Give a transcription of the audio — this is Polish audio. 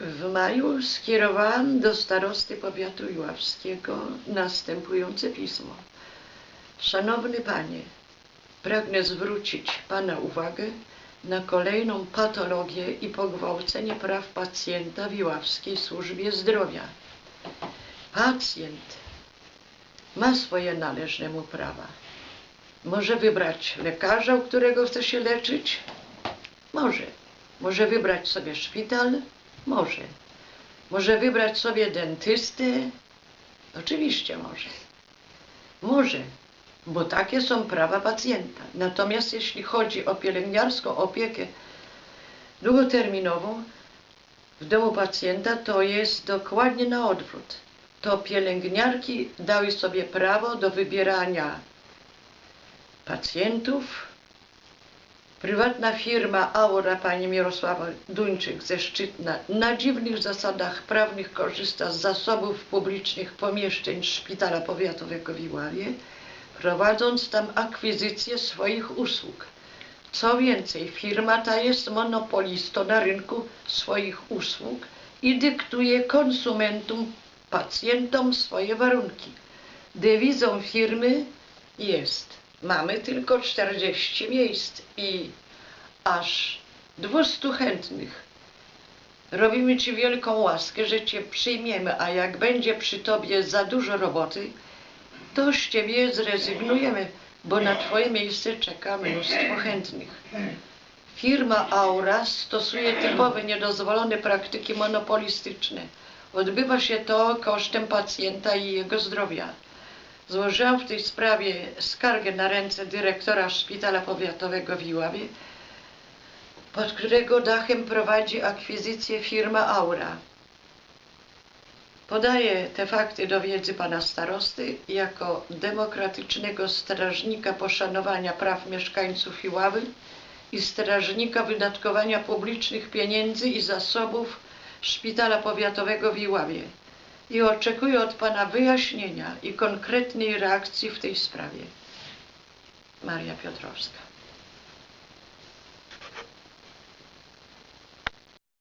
W maju skierowałam do starosty powiatu iławskiego następujące pismo. Szanowny Panie, pragnę zwrócić Pana uwagę na kolejną patologię i pogwałcenie praw pacjenta w Iławskiej Służbie Zdrowia. Pacjent ma swoje należne mu prawa. Może wybrać lekarza, u którego chce się leczyć? Może. Może wybrać sobie szpital? Może. Może wybrać sobie dentystę? Oczywiście może. Może, bo takie są prawa pacjenta. Natomiast jeśli chodzi o pielęgniarską opiekę długoterminową w domu pacjenta, to jest dokładnie na odwrót. To pielęgniarki dały sobie prawo do wybierania pacjentów. Prywatna firma Aura pani Mirosława Duńczyk ze Szczytna na dziwnych zasadach prawnych korzysta z zasobów publicznych pomieszczeń Szpitala Powiatowego w Iławie, prowadząc tam akwizycję swoich usług. Co więcej, firma ta jest monopolistą na rynku swoich usług i dyktuje konsumentom, pacjentom swoje warunki. Dewizą firmy jest mamy tylko 40 miejsc i aż 200 chętnych. Robimy Ci wielką łaskę, że Cię przyjmiemy, a jak będzie przy Tobie za dużo roboty, to z Ciebie zrezygnujemy, bo na Twoje miejsce czeka mnóstwo chętnych. Firma Aura stosuje typowe niedozwolone praktyki monopolistyczne. Odbywa się to kosztem pacjenta i jego zdrowia. Złożyłam w tej sprawie skargę na ręce dyrektora Szpitala Powiatowego w Iławie, pod którego dachem prowadzi akwizycję firma Aura. Podaję te fakty do wiedzy pana starosty jako demokratycznego strażnika poszanowania praw mieszkańców Iławy i strażnika wydatkowania publicznych pieniędzy i zasobów Szpitala Powiatowego w Iławie i oczekuję od Pana wyjaśnienia i konkretnej reakcji w tej sprawie. Maria Piotrowska.